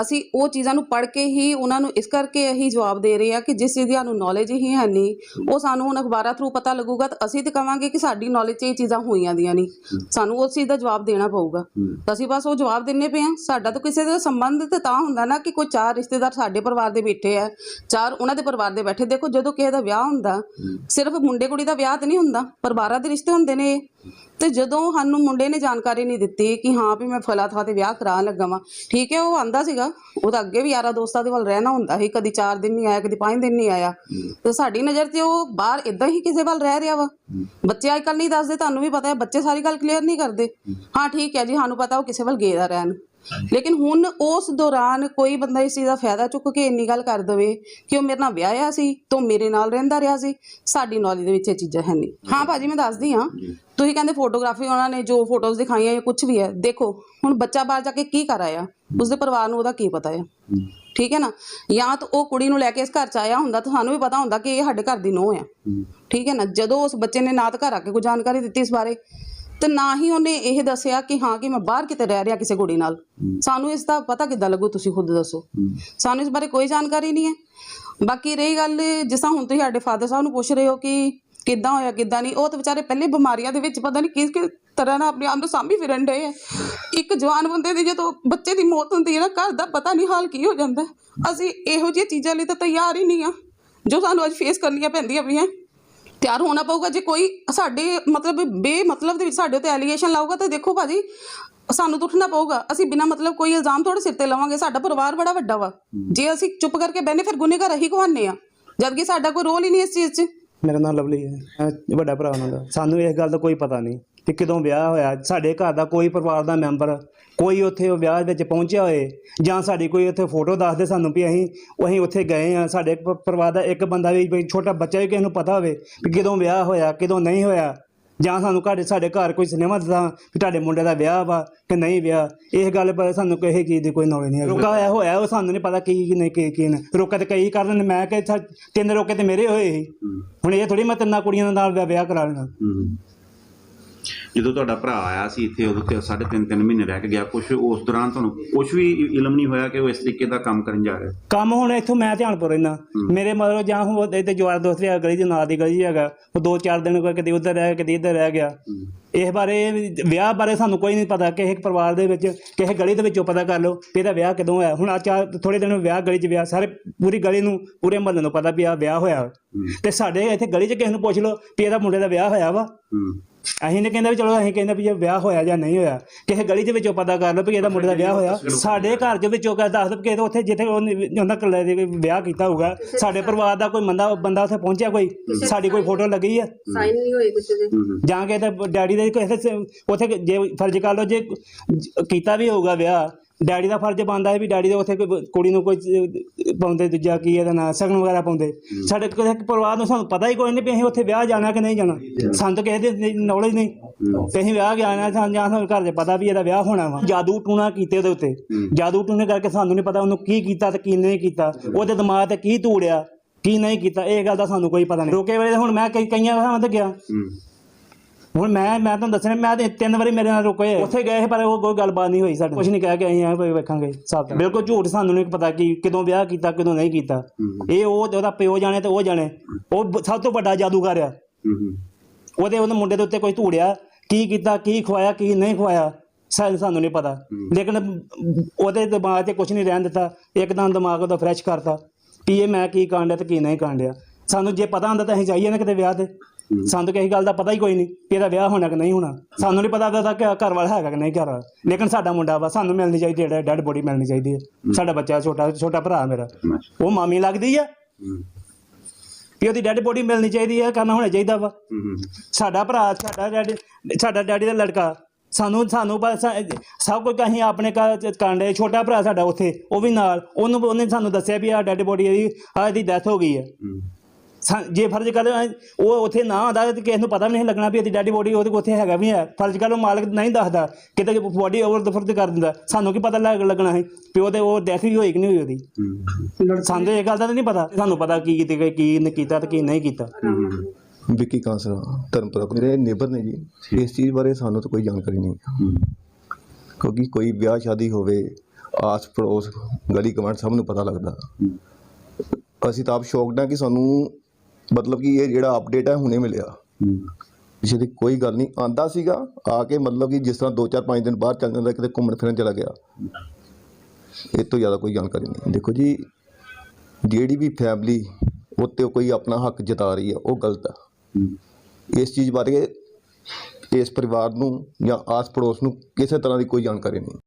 ਅਸੀਂ ਉਹ ਚੀਜ਼ਾਂ ਨੂੰ ਪੜ੍ਹ ਕੇ ਹੀ ਉਹਨਾਂ ਨੂੰ ਇਸ ਕਰਕੇ ਇਹੀ ਜਵਾਬ ਦੇ ਰਹੇ ਆ ਕਿ ਜਿਸ ਚੀਜ਼ ਦੀ ਸਾਨੂੰ ਨੌਲੇਜ ਹੀ ਹੈ ਨਹੀਂ, ਉਹ ਸਾਨੂੰ ਹੁਣ ਅਖਬਾਰਾਂ ਥਰੂ ਪਤਾ ਲੱਗੂਗਾ ਤਾਂ ਅਸੀਂ ਤਾਂ ਕਵਾਂਗੇ ਕਿ ਸਾਡੀ ਨੌਲੇਜ 'ਚ ਇਹ ਚੀਜ਼ਾਂ ਹੋਈਆਂ ਦੀਆਂ ਨਹੀਂ। ਸਾਨੂੰ ਉਸ ਚੀਜ਼ ਦਾ ਜਵਾਬ ਦੇਣਾ ਪਊਗਾ। ਤਾਂ ਅਸੀਂ ਬਸ ਉਹ ਜਵਾਬ ਦਿੰਨੇ ਪਏ ਆ ਸਾਡਾ ਤਾਂ ਕਿਸੇ ਦਾ ਸੰਬੰਧ ਤੇ ਤਾਂ ਹੁੰਦਾ ਨਾ ਕਿ ਕੋਈ ਚਾਰ ਰਿਸ਼ਤੇਦਾਰ ਸਾਡੇ ਪਰਿਵਾਰ ਦੇ ਬੈਠੇ ਆ, ਚਾਰ ਉਹਨਾਂ ਦੇ ਪਰਿਵਾਰ ਦੇ ਬੈਠੇ। ਦੇਖੋ ਜਦੋਂ ਕਿਸੇ ਦਾ ਵਿਆਹ ਹੁੰਦਾ, ਸਿਰਫ ਮੁੰਡੇ ਕੁੜੀ ਦਾ ਵਿਆਹ ਤੇ ਨਹੀਂ ਹੁੰਦਾ, ਪਰਿਵਾਰਾਂ ਦੇ ਰਿਸ਼ਤੇ ਹੁੰਦੇ ਨੇ ਇਹ। ਤੇ ਜਦੋਂ ਸਾਨੂੰ ਮੁੰਡੇ ਨੇ ਜਾਣਕਾਰੀ ਨਹੀਂ ਦਿੱਤੀ ਕਿ ਹਾਂ ਵੀ ਮੈਂ ਫਲਾ ਥਾਂ ਤੇ ਵਿਆਹ ਕਰਾਉਣ ਲੱਗਾ ਵਾਂ, ਠੀਕ ਹੈ, ਉਹ ਆਂਦਾ ਸੀਗਾ, ਉਹ ਤਾਂ ਅੱਗੇ ਵੀ ਯਾਰਾ ਦੋਸਤਾਂ ਦੇ ਵੱਲ ਰਹਿਣਾ ਹੁੰਦਾ ਸੀ, ਕਦੀ 4 ਦਿਨ ਨਹੀਂ ਆਇਆ, ਕਦੀ 5 ਦਿਨ ਨਹੀਂ ਆਇਆ। ਤੇ ਸਾਡੀ ਨਜ਼ਰ 'ਚ ਉਹ ਬਾਹਰ ਇਦਾਂ ਹੀ ਕਿਸੇ ਵੱਲ ਰਹਿ ਰਿਹਾ ਵਾ। ਬੱਚੇ ਅੱਜ ਕੱਲ ਨਹੀਂ ਦੱਸਦੇ, ਤੁਹਾਨੂੰ ਵੀ ਪਤਾ ਹੈ, ਬੱਚੇ ਸਾਰੀ ਗੱਲ ਕਲੀਅਰ ਨਹੀਂ ਕਰਦੇ। ਹਾਂ, ਠੀਕ ਹੈ ਜੀ, ਸਾਨੂੰ ਪਤਾ ਉਹ ਕਿਸੇ ਵੱਲ ਗਏ ਦਾ ਰਹਿਣ। ਲੇਕਿਨ ਹੁਣ ਉਸ ਦੌਰਾਨ ਕੋਈ ਬੰਦਾ ਇਸ ਚੀਜ਼ ਦਾ ਫਾਇਦਾ ਚੁੱਕ ਕੇ ਇੰਨੀ ਗੱਲ ਕਰ ਦਵੇ ਕਿ ਉਹ ਮੇਰੇ ਨਾਲ ਵਿਆਹਿਆ ਸੀ ਤੋਂ ਮੇਰੇ ਨਾਲ ਰਹਿੰਦਾ ਰਿਹਾ ਸੀ ਸਾਡੀ ਨੌਲੇਜ ਦੇ ਵਿੱਚ ਇਹ ਚੀਜ਼ਾਂ ਹੈ ਨਹੀਂ। ਹਾਂ ਭਾਜੀ ਮੈਂ ਦੱਸਦੀ ਹਾਂ। ਤੁਸੀਂ ਕਹਿੰਦੇ ਫੋਟੋਗ੍ਰਾਫੀ ਉਹਨਾਂ ਨੇ ਜੋ ਫੋਟੋਜ਼ ਦਿਖਾਈਆਂ ਜਾਂ ਕੁਝ ਵੀ ਹੈ ਦੇਖੋ ਹੁਣ ਬੱਚਾ ਬਾਹਰ ਜਾ ਕੇ ਕੀ ਕਰ ਆਇਆ? ਉਸਦੇ ਪਰਿਵਾਰ ਨੂੰ ਉਹਦਾ ਕੀ ਪਤਾ ਹੈ? ਠੀਕ ਹੈ ਨਾ? ਜਾਂ ਤਾਂ ਉਹ ਕੁੜੀ ਨੂੰ ਲੈ ਕੇ ਇਸ ਘਰ ਚ ਆਇਆ ਹੁੰਦਾ ਤਾਂ ਸਾਨੂੰ ਵੀ ਪਤਾ ਹੁੰਦਾ ਕਿ ਇਹ ਸਾਡੇ ਘਰ ਦੀ ਨੂੰਹ ਆ ਠੀਕ ਹੈ ਨਾ? ਜਦੋਂ ਉਸ ਬੱਚੇ ਨੇ ਨਾ ਤਾਂ ਘਰ ਆ ਕੇ ਕੋਈ ਜਾਣਕਾਰੀ ਦਿੱਤੀ ਇਸ ਬਾਰੇ ਤੇ ਨਾ ਹੀ ਉਹਨੇ ਇਹ ਦੱਸਿਆ ਕਿ ਹਾਂ ਕਿ ਮੈਂ ਬਾਹਰ ਕਿਤੇ ਰਹਿ ਰਿਹਾ ਕਿਸੇ ਕੁੜੀ ਨਾਲ। ਸਾਨੂੰ ਇਸ ਦਾ ਪਤਾ ਕਿੱਦਾਂ ਲੱਗੂ ਤੁਸੀਂ ਖੁਦ ਦੱਸੋ। ਸਾਨੂੰ ਇਸ ਬਾਰੇ ਕੋਈ ਜਾਣਕਾਰੀ ਨਹੀਂ ਹੈ। ਬਾਕੀ ਰਹੀ ਗੱਲ ਜਿਸ ਤਰ੍ਹਾਂ ਹੁਣ ਤੁਸੀਂ ਸਾਡੇ ਫਾਦਰ ਸਾਹਿਬ ਨੂੰ ਪੁੱਛ ਰਹੇ ਹੋ ਕਿ ਕਿੱਦਾਂ ਹੋਇਆ ਕਿੱਦਾਂ ਨਹੀਂ ਉਹ ਤਾਂ ਵਿਚਾਰੇ ਪਹਿਲੇ ਬਿਮਾਰੀਆਂ ਦੇ ਵਿੱਚ ਪਤਾ ਨਹੀਂ ਕਿਸ ਕਿਸ ਤਰ੍ਹਾਂ ਨਾਲ ਆਪਣੇ ਆਪ ਨੂੰ ਸਾਂਭੀ ਫਿਰਨ ਡਏ ਆ। ਇੱਕ ਜਵਾਨ ਬੰਦੇ ਦੀ ਜਦੋਂ ਬੱਚੇ ਦੀ ਮੌਤ ਹੁੰਦੀ ਹੈ ਨਾ ਘਰ ਦਾ ਪਤਾ ਨਹੀਂ ਹਾਲ ਕੀ ਹੋ ਜਾਂਦਾ। ਅਸੀਂ ਇਹੋ ਜਿਹੀਆਂ ਚੀਜ਼ਾਂ ਲਈ ਤਾਂ ਤਿਆਰ ਹੀ ਨਹੀਂ ਆ ਜੋ ਸਾਨੂੰ ਅੱਜ ਫੇਸ ਕਰਨੀਆਂ ਪੈਂਦੀਆਂ ਪਈਆਂ। ਤਿਆਰ ਹੋਣਾ ਪਊਗਾ। ਜੇ ਕੋਈ ਸਾਡੇ ਮਤਲਬ ਬੇ ਮਤਲਬ ਦੇ ਵਿੱਚ ਸਾਡੇ ਉੱਤੇ ਐਲੀਗੇਸ਼ਨ ਲਾਊਗਾ ਤਾਂ ਦੇਖੋ ਭਾਜੀ ਸਾਨੂੰ ਤਾਂ ਉੱਠਣਾ ਪਊਗਾ। ਅਸੀਂ ਬਿਨਾ ਮਤਲਬ ਕੋਈ ਇਲਜ਼ਾਮ ਥੋੜੇ ਸਿਰ ਤੇ ਲਵਾਂਗੇ। ਸਾਡਾ ਪਰਿਵਾਰ ਬੜਾ ਵੱਡਾ ਵਾ। ਜੇ ਅਸੀਂ ਚੁੱਪ ਕਰਕੇ ਬਹਿਨੇ ਫਿਰ ਗੁਨੇਗਾਰ ਅਸੀਂ ਕਹਾਉਂਦੇ ਆ। ਜਦ ਕਿ ਸਾਡਾ ਕੋਈ ਰੋਲ ਹੀ ਨਹੀਂ ਇਸ ਚੀਜ਼ 'ਚ। ਮੇਰਾ ਨਾਮ ਲਵਲੀ ਹੈ। ਮੈਂ ਵੱਡਾ ਭਰਾ ਉਹਨਾਂ ਦਾ ਸਾਨੂੰ ਇਸ ਗੱਲ ਦਾ ਕੋਈ ਪਤਾ ਨਹੀਂ। ਕਿ ਕਦੋਂ ਵਿਆਹ ਹੋਇਆ? ਸਾਡੇ ਘਰ ਦਾ ਕੋਈ ਪਰਿਵਾਰ ਦਾ ਮੈਂਬਰ ਕੋਈ ਉੱਥੇ ਉਹ ਵਿਆਹ ਵਿੱਚ ਪਹੁੰਚਿਆ ਹੋਏ ਜਾਂ ਸਾਡੀ ਕੋਈ ਉੱਥੇ ਫੋਟੋ ਦੱਸਦੇ ਸਾਨੂੰ ਵੀ ਅਸੀਂ ਉਹ ਅਸੀਂ ਉੱਥੇ ਗਏ ਆ ਸਾਡੇ ਪਰਿਵਾਰ ਦਾ ਇੱਕ ਬੰਦਾ ਵੀ ਛੋਟਾ ਬੱਚਾ ਵੀ ਕਿਸੇ ਨੂੰ ਪਤਾ ਹੋਵੇ ਕਿ ਕਦੋਂ ਵਿਆਹ ਹੋਇਆ ਕਦੋਂ ਨਹੀਂ ਹੋਇਆ ਜਾਂ ਸਾਨੂੰ ਘਰ ਸਾਡੇ ਘਰ ਕੋਈ ਸਿਨੇਮਾ ਦੱਸਾਂ ਕਿ ਤੁਹਾਡੇ ਮੁੰਡੇ ਦਾ ਵਿਆਹ ਵਾ ਕਿ ਨਹੀਂ ਵਿਆਹ। ਇਹ ਗੱਲ ਪਰ ਸਾਨੂੰ ਕਿਸੇ ਚੀਜ਼ ਦੀ ਕੋਈ ਨੌਲੇਜ ਨਹੀਂ ਰੋਕਾ ਹੋਇਆ ਹੋਇਆ ਉਹ ਸਾਨੂੰ ਨਹੀਂ ਪਤਾ ਕੀ ਕੀ ਨਹੀਂ ਕੀ ਕੀ ਰੋਕਾ ਤੇ ਕਈ ਕਰ ਦਿੰਦੇ ਮੈਂ ਕਿ ਤਿੰਨ ਰੋਕੇ ਤੇ ਮੇਰੇ ਹੋਏ ਹੁਣ ਇਹ ਥੋੜੀ ਮੈਂ ਤਿੰਨਾਂ ਕੁੜੀਆਂ ਦੇ ਨਾਲ ਵਿਆਹ- ਕਰਾ ਲੈਣਾ। ਜਦੋਂ ਤੁਹਾਡਾ ਭਰਾ ਆਇਆ ਸੀ ਇੱਥੇ ਉਦੋਂ ਤੇ ਸਾਢੇ ਤਿੰਨ ਤਿੰਨ ਮਹੀਨੇ ਰਹਿ ਕੇ ਗਿਆ ਕੁਝ ਉਸ ਦੌਰਾਨ ਤੁਹਾਨੂੰ ਕੁਝ ਵੀ ਇਲਮ ਨਹੀਂ ਹੋਇਆ ਕਿ ਉਹ ਇਸ ਤਰੀਕੇ ਦਾ ਕੰਮ ਕਰਨ ਜਾ ਰਿਹਾ? ਕੰਮ ਹੁਣ ਇੱਥੋਂ ਮੈਂ ਧਿਆਨਪੁਰ ਰਹਿਣਾ ਮੇਰੇ ਮਤਲਬ ਜਾਂ ਹੁਣ ਇੱਥੇ ਜਵਾਰ ਦੋਸਤ ਹੈਗਾ ਗਲੀ ਦੇ ਨਾਲ ਦੀ ਗਲੀ ਹੈਗਾ ਉਹ ਦੋ ਚਾਰ ਦਿਨ ਕੋਈ ਕਦੇ ਉੱਧਰ ਰਹਿ ਕਦੇ ਇੱਧਰ ਰਹਿ ਗਿਆ। ਇਸ ਬਾਰੇ ਵਿਆਹ ਬਾਰੇ ਸਾਨੂੰ ਕੋਈ ਨਹੀਂ ਪਤਾ ਕਿਸੇ ਪਰਿਵਾਰ ਦੇ ਵਿੱਚ ਕਿਸੇ ਗਲੀ ਦੇ ਵਿੱਚੋਂ ਪਤਾ ਕਰ ਲਓ ਵੀ ਇਹਦਾ ਵਿਆਹ ਕਦੋਂ ਹੋਇਆ। ਹੁਣ ਆ ਚਾਰ ਥੋੜੇ ਦਿਨ ਵਿਆਹ ਗਲੀ 'ਚ ਵਿਆਹ ਸਾਰੇ ਪੂਰੀ ਗਲੀ ਨੂੰ ਪੂਰੇ ਮਹੱਲੇ ਨੂੰ ਪਤਾ ਵੀ ਆ ਵਿਆਹ ਹੋਇਆ। ਤੇ ਸਾਡੇ ਇੱਥੇ ਗਲੀ 'ਚ ਕਿਸੇ ਨੂੰ ਪੁੱਛ ਲਓ ਵੀ ਇਹਦਾ ਮੁੰਡੇ ਦਾ ਵਿਆਹ ਹੋਇਆ ਵਾ। ਅਸੀਂ ਨੇ ਕਹਿੰਦੇ ਵੀ ਚਲੋ ਅਸੀਂ ਕਹਿੰਦੇ ਵੀ ਜੇ ਵਿਆਹ ਹੋਇਆ ਜਾਂ ਨਹੀਂ ਹੋਇਆ। ਕਿਸੇ ਗਲੀ ਦੇ ਵਿੱਚੋਂ ਪਤਾ ਕਰ ਲਓ ਵੀ ਇਹਦਾ ਮੁੰਡੇ ਦਾ ਵਿਆਹ ਹੋਇਆ। ਸਾਡੇ ਘਰ ਦੇ ਵਿੱਚੋਂ ਕਹ ਦੱਸ ਦੋ ਕਿ ਇਹਦੇ ਉੱਥੇ ਜਿੱਥੇ ਉਹਨੇ ਕੱਲੇ ਦੇ ਵਿਆਹ ਕੀਤਾ ਹੋਊਗਾ। ਸਾਡੇ ਪਰਿਵਾਰ ਦਾ ਕੋਈ ਬੰਦਾ ਬੰਦਾ ਉੱਥੇ ਪਹੁੰਚਿਆ ਕੋਈ? ਸਾਡੀ ਕੋਈ ਫੋਟੋ ਲੱਗੀ ਆ। ਸਾਈਨ ਨਹੀਂ ਹੋਏ ਕਿਸੇ ਦੇ। ਜਾਂ ਕਿ ਤੇ ਡੈਡੀ ਦੇ ਕਿਸੇ ਉੱਥੇ ਜੇ ਫਰਜ਼ ਕਰ ਲਓ ਜੇ ਜ- ਕੀਤਾ ਵੀ ਹੋਊਗਾ ਵਿਆਹ ਡੈਡੀ ਦਾ ਫਰਜ਼ ਬਣਦਾ ਹੈ ਵੀ ਡੈਡੀ ਦੇ ਉੱਥੇ ਕੋਈ ਕੁੜੀ ਨੂੰ ਕੋਈ ਪਾਉਂਦੇ ਦੂਜਾ ਕੀ ਇਹਦਾ ਨਾਂ ਸਗਨ ਵਗੈਰਾ ਪਾਉਂਦੇ। ਸਾਡੇ ਕਿਸੇ ਪਰਿਵਾਰ ਨੂੰ ਸਾਨੂੰ ਪਤਾ ਹੀ ਕੋਈ ਨਹੀਂ ਵੀ ਅਸੀਂ ਉੱਥੇ ਵਿਆਹ ਜਾਣਾ ਕਿ ਨਹੀਂ ਜਾਣਾ। ਸਾਨੂੰ ਤਾਂ ਕਿਸੇ ਦੀ ਨੌਲੇਜ ਨਹੀਂ। ਤੇ ਅਸੀਂ ਵਿਆਹ ਜਾਣਾ ਸਾਨੂੰ ਜਾਂ ਸਾਨੂੰ ਘਰ ਦੇ ਪਤਾ ਵੀ ਇਹਦਾ ਵਿਆਹ ਹੋਣਾ ਵਾ। ਜਾਦੂ ਟੂਣਾ ਕੀਤੇ ਉਹਦੇ ਉੱਤੇ। ਜਾਦੂ ਟੂਣੇ ਕਰਕੇ ਸਾਨੂੰ ਨਹੀਂ ਪਤਾ ਉਹਨੂੰ ਕੀ ਕੀਤਾ ਤੇ ਕੀ ਨਹੀਂ ਕੀਤਾ। ਉਹਦੇ ਦਿਮਾਗ ਤੇ ਕੀ ਧੂੜਿਆ ਕੀ ਨਹੀਂ ਕੀਤਾ ਇਹ ਗੱਲ ਦਾ ਸਾਨੂੰ ਕੋਈ ਪਤਾ ਨਹੀਂ। ਰੋਕੇ ਵੇਲੇ ਹੁਣ ਮੈਂ ਕਈ ਕਈਆਂ ਥਾਵਾਂ ਤੇ ਗਿਆ। ਹੁਣ ਮੈਂ ਮੈਂ ਤੁਹਾਨੂੰ ਦੱਸਣਾ ਮੈਂ ਤੇ ਤਿੰਨ ਵਾਰੀ ਮੇਰੇ ਨਾਲ ਰੁਕੇ। ਉੱਥੇ ਗਏ ਪਰ ਉਹ ਕੋਈ ਗੱਲਬਾਤ ਨਹੀਂ ਹੋਈ ਸਾਡੇ ਕੁਝ ਨਹੀਂ ਕਹਿ ਕੇ ਅਸੀਂ ਆ ਕੋਈ ਵੇਖਾਂਗੇ ਹਿਸਾਬ ਦਾ ਬਿਲਕੁਲ ਝੂਠ ਸਾਨੂੰ ਨਹੀਂ ਪਤਾ ਕਿ ਕਦੋਂ ਵਿਆਹ ਕੀਤਾ ਕਦੋਂ ਨਹੀਂ ਕੀਤਾ। ਇਹ ਉਹ ਉਹਦਾ ਪਿਓ ਜਾਣੇ ਤੇ ਉਹ ਜਾਣੇ। ਉਹ ਸਭ ਤੋਂ ਵੱਡਾ ਜਾਦੂਗਰ ਆ। ਉਹਦੇ ਉਹਦੇ ਮੁੰਡੇ ਦੇ ਉੱਤੇ ਕੋਈ ਧੂੜਿਆ ਕੀ ਕੀਤਾ ਕੀ ਖਵਾਇਆ ਕੀ ਨਹੀਂ ਖਵਾਇਆ ਸਾ- ਸਾਨੂੰ ਨਹੀਂ ਪਤਾ। ਲੇਕਿਨ ਉਹਦੇ ਦਿਮਾਗ 'ਤੇ ਕੁਝ ਨਹੀਂ ਰਹਿਣ ਦਿੱਤਾ। ਇੱਕਦਮ ਦਿਮਾਗ ਉਹਦਾ ਫਰੈਸ਼ ਕਰਤਾ ਵੀ ਇਹ ਮੈਂ ਕੀ ਕਾਂਡਿਆ ਤੇ ਕੀ ਨਹੀਂ ਕਾਂਡਿਆ ਸਾਨੂੰ ਜੇ ਪਤਾ ਹੁੰਦਾ ਤਾਂ ਅਸੀਂ ਜਾਈਏ ਨਾ ਕਿਤੇ ਵਿਆਹ ਤੇ। ਸਾਨੂੰ ਤਾਂ ਕਿਸੇ ਗੱਲ ਦਾ ਪਤਾ ਹੀ ਕੋਈ ਨਹੀਂ ਕਿ ਇਹਦਾ ਵਿਆਹ ਹੋਣਾ ਕਿ ਨਹੀਂ ਹੋਣਾ। ਸਾਨੂੰ ਨਹੀਂ ਪਤਾ ਉਹਦਾ ਕਿ ਘਰ ਵਾਲਾ ਹੈਗਾ ਕਿ ਨਹੀਂ ਘਰ। ਵਾਲਾ ਲੇਕਿਨ ਸਾਡਾ ਮੁੰਡਾ ਵਾ ਸਾਨੂੰ ਮਿਲਣੀ ਚਾਹੀਦੀ ਹੈ ਡੈਡ ਬੋਡੀ ਮਿਲਣੀ ਚਾਹੀਦੀ ਹੈ। ਸਾਡਾ ਬੱਚਾ ਛੋਟਾ ਛੋਟਾ ਭਰਾ ਮੇਰਾ। ਉਹ ਮਾਮੀ ਲੱਗਦੀ ਆ। ਵੀ ਉਹਦੀ ਡੈਡ ਬੋਡੀ ਮਿਲਣੀ ਚਾਹੀਦੀ ਹੈ ਕਰਨਾ ਹੋਣਾ ਚਾਹੀਦਾ ਵਾ। ਸਾਡਾ ਭਰਾ ਸਾਡਾ ਡੈਡੀ ਸਾਡਾ ਡੈਡੀ ਦਾ ਲੜਕਾ। ਸਾਨੂੰ ਸਾਨੂੰ ਬਸ ਸਭ ਕੁਝ ਅਸੀਂ ਆਪਣੇ ਘਰ ਕਾਂਡੇ ਛੋਟਾ ਭਰਾ ਸਾਡਾ ਉੱਥੇ ਉਹ ਵੀ ਨਾਲ। ਉਹਨੂੰ ਉਹਨੇ ਸਾਨੂੰ ਦੱਸਿਆ ਵੀ ਆ ਡੈਡ ਬੋਡੀ ਇਹਦੀ ਆ ਇਹਦੀ ਡੈਥ ਹੋ ਗਈ ਹੈ। ਜੇ ਫਰਜ਼ ਕਰ ਉਹ ਉੱਥੇ ਨਾ ਆਉਂਦਾ ਤੇ ਕਿਸੇ ਨੂੰ ਪਤਾ ਵੀ ਨਹੀਂ ਲੱਗਣਾ ਵੀ ਇਹਦੀ ਡੈਡੀ ਬੋਡੀ ਉਹਦੇ ਉੱਥੇ ਹੈਗਾ ਵੀ ਹੈ। ਫਰਜ਼ ਕਰ ਉਹ ਮਾਲਕ ਨਹੀਂ ਦੱਸਦਾ ਕਿਤੇ ਬੋਡੀ ਓਵਰ ਦਫਰਦ ਕਰ ਦਿੰਦਾ। ਸਾਨੂੰ ਕੀ ਪਤਾ ਲੱਗ ਲੱਗਣਾ ਹੈ? ਵੀ ਉਹਦੇ ਉਹ ਡੈਥ ਵੀ ਹੋਈ ਕਿ ਨਹੀਂ ਹੋਈ ਉਹਦੀ। ਸਾਨੂੰ ਇਹ ਗੱਲ ਦਾ ਤਾਂ ਨਹੀਂ ਪਤਾ। ਸਾਨੂੰ ਪਤਾ ਕੀ ਕੀਤੀ ਕੀ ਨਹੀਂ ਕੀਤਾ ਤੇ ਕੀ ਨਹੀਂ ਕੀਤਾ। ਵਿੱਕੀ ਕਾਂਸਰਾ ਧਰਮਪੁਰਾ ਮੇਰੇ ਨੇਬਰ ਨੇ ਜੀ ਇਸ ਚੀਜ਼ ਬਾਰੇ ਸਾਨੂੰ ਤਾਂ ਕੋਈ ਜਾਣਕਾਰੀ ਨਹੀਂ। ਕਿਉਂਕਿ ਕੋਈ ਵਿਆਹ ਸ਼ਾਦੀ ਹੋਵੇ ਆਸ ਪੜੋਸ ਗਲੀ ਕਮਾਂਡ ਸਭ ਨੂੰ ਪਤਾ ਲੱਗਦਾ। ਅਸੀਂ ਤਾਂ ਆਪ ਸ਼ੌਕਡ ਹਾਂ ਕਿ ਸਾਨੂੰ ਮਤਲਬ ਕਿ ਇਹ ਜਿਹੜਾ ਅਪਡੇਟ ਹੈ ਹੁਣੇ ਮਿਲਿਆ। ਪਿੱਛੇ ਦੀ ਕੋਈ ਗੱਲ ਨਹੀਂ। ਆਂਦਾ ਸੀਗਾ ਆ ਕੇ ਮਤਲਬ ਕਿ ਜਿਸ ਤਰ੍ਹਾਂ 2-4 5 ਦਿਨ ਬਾਅਦ ਚੱਲ ਜਾਂਦਾ ਕਿਤੇ ਘੁੰਮਣ ਫਿਰਨ ਚਲਾ ਗਿਆ। ਇਹ ਤੋਂ ਜ਼ਿਆਦਾ ਕੋਈ ਜਾਣਕਾਰੀ ਨਹੀਂ। ਦੇਖੋ ਜੀ ਜਿਹੜੀ ਵੀ ਫੈਮਿਲੀ ਉੱਤੇ ਕੋਈ ਆਪਣਾ ਹੱਕ ਜਤਾ ਰਹੀ ਹੈ ਉਹ ਗਲਤ ਹੈ। ਇਸ ਚੀਜ਼ ਬਾਰੇ ਇਸ ਪਰਿਵਾਰ ਨੂੰ ਜਾਂ ਆਸ ਪੜੋਸ ਨੂੰ ਕਿਸੇ ਤਰ੍ਹਾਂ ਦੀ ਕੋਈ ਜਾਣਕਾਰੀ ਨਹੀਂ।